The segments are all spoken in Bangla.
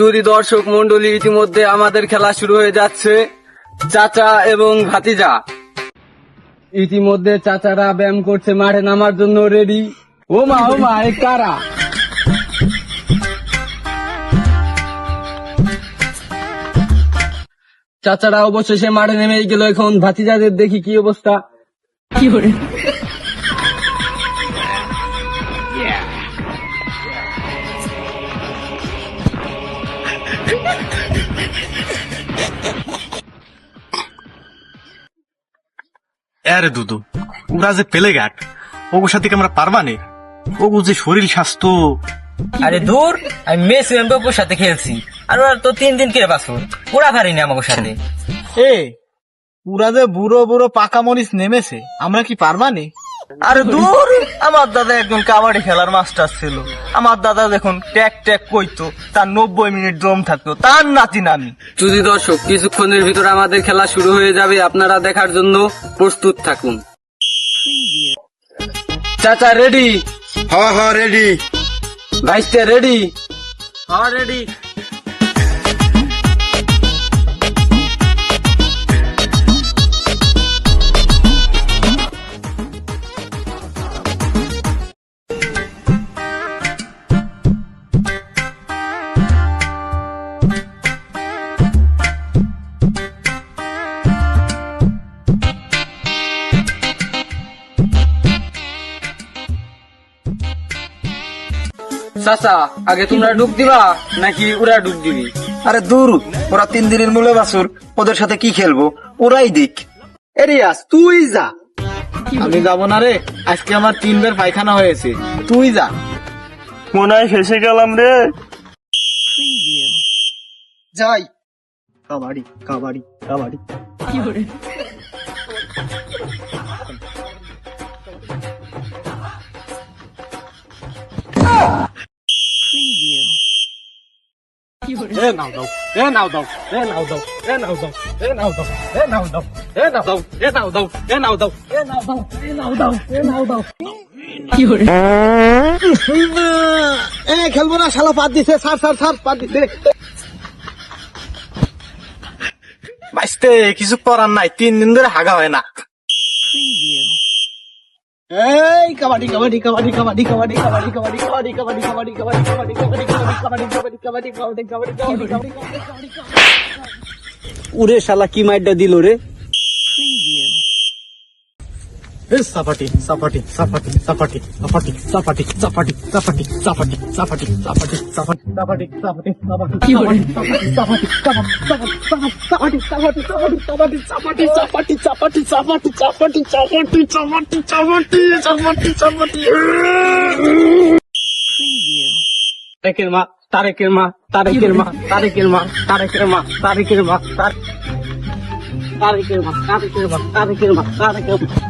চুরি দর্শক মন্ডলী ইতিমধ্যে আমাদের খেলা শুরু হয়ে যাচ্ছে, চাচা এবং ভাতিজা। ইতিমধ্যে চাচারা ব্যায়াম করছে, মাঠে নামার জন্য রেডি ও মা ও মা, এ কারা? চাচারা অবশেষে মাঠে নেমে গেল এখন। ভাতিজাদের দেখি কি অবস্থা। আরে দুদু ওরা যে পেলে ওগুর সাথে আমরা পারবা নে? ওগু যে শরীর স্বাস্থ্য। আরে দূর আমি মেসি এমবাপ্পের সাথে খেলছি। আর ওরা তো তিন দিন কে বাসু ওরা পারিনি আমাকে সাথে। এ ওরা যে বুড়ো বুড়ো পাকা মরিচ নেমেছে আমরা কি পারবা নে? আরে দূর আমার দাদা একজন কাবাডি খেলার মাস্টার ছিল। আমার দাদা যখন ট্যাক ট্যাক কইতো তার নব্বই মিনিট দম থাকতো তার নাতি নামি চুরি দর্শক কিছুক্ষণের ভিতরে আমাদের খেলা শুরু হয়ে যাবে আপনারা দেখার জন্য প্রস্তুত থাকুন। চাচা রেডি হ্যাঁ হ্যাঁ রেডি ভাইস্তে রেডি হ্যাঁ রেডি চাচা আগে তোমরা ডুব দিবা নাকি ওরা ডুব দিবি? আরে দূর ওরা তিন দিনের মূলে বাসুর ওদের সাথে কি খেলব? ওরাই দিক। এরিয়াস তুই যা। আমি যাব না রে আজকে আমার তিনবার পায়খানা হয়েছে। তুই যা। মনে হয় ফেসে গেলাম রে। যাই। কাবাডি কাবাডি কাবাডি। এ নাও দাও এ নাও দাও এ নাও দাও এ নাও দাও এ নাও দাও এ নাও দাও এ নাও দাও এ নাও দাও এ নাও দাও এ নাও দাও এ নাও দাও এ নাও দাও এ খেলব না শালা পাত দিছে সার সার সার পাত দিছে বাইসতে কিছু করার নাই তিন দিন ধরে হাগা হয় না এই কাবাডি কাবাডি কাবাডি কাবাডি কাবাডি কাবাডি কাবাডি কাবাডি কাবাডি কাবাডি কাবাডি কাবাডি কাবাডি কাবাডি কাবাডি কাবাডি কাবাডি কাবাডি কাবাডি উরে শালা কি মাইরটা দিল রে সাপাটি সাপাটি সাপাটি সাপাটি সাপাটি সাপাটি সাপাটি কি বলে সাপাটি সাপাটি সাপাটি সাপাটি সাপাটি সাপাটি সাপাটি সাপাটি সাপাটি সাপাটি সাপাটি সাপাটি সাপাটি সাপাটি সাপাটি তারেকের মা তারেকের মা তারেকের মা তারেকের মা তারেকের মা তারেকের মা তার- তারেকের মা তারেকের মা তারেকের মা তারেকের মা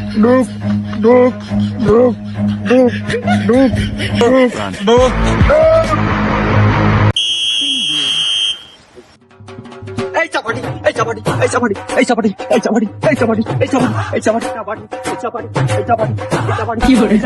ডুব ডুব ডুব ডুব ডুব এই চাপাটি এই চাপাটি এই চাপাটি এই চাপাটি এই চাপাটি এই চাপাটি এই চাপাটি এই চাপাটি এই চাপাটি এই চাপাটি এই চাপাটি কি করে